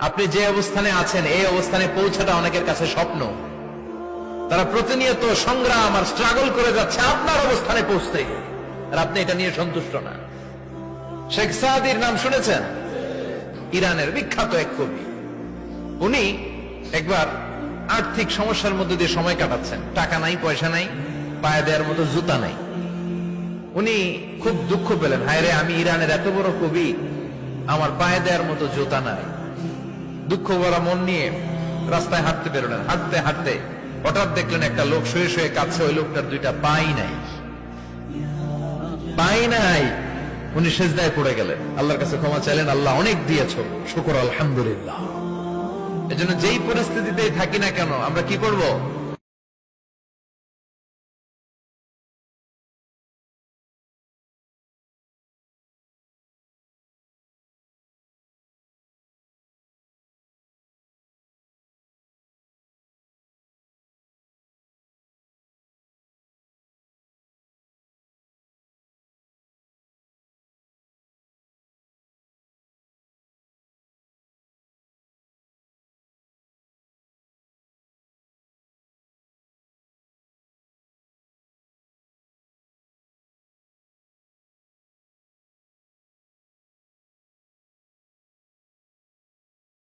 আপনি যে অবস্থানে আছেন, এই অবস্থানে পৌঁছাটা অনেকের কাছে স্বপ্ন। তারা প্রতিনিয়ত সংগ্রাম আর স্ট্রাগল করে যাচ্ছে আপনার অবস্থানে পৌঁছতে। আর আপনি এটা নিয়ে সন্তুষ্ট না। শেখ সাদির নাম শুনেছেন? ইরানের বিখ্যাত এক কবি। উনি একবার আর্থিক সমস্যার মধ্যে দিয়ে সময় কাটাচ্ছেন। টাকা নাই, পয়সা নাই, পায়ে দেওয়ার মতো জুতা নাই। উনি খুব দুঃখ পেলেন। হায় রে আমি ইরানের এত বড় কবি, আমার পায়ে দেওয়ার মতো জুতা নাই। দুঃখ ভরা মন নিয়ে রাস্তায় হাঁটতে বেরোলেন। হাঁটতে হাঁটতে হঠাৎ দেখলেন একটা লোক শুয়ে শুয়ে কাছে ওই লোকটার দুইটা পাই নাই। পাই নাই। উনি সেজদায় পড়ে গেলেন। আল্লাহর কাছে ক্ষমা চাইলেন। আল্লাহ অনেক দিয়েছ শুকর, আলহামদুলিল্লাহ। এজন্য যেই পরিস্থিতিতে থাকি না কেন, আমরা কি করব?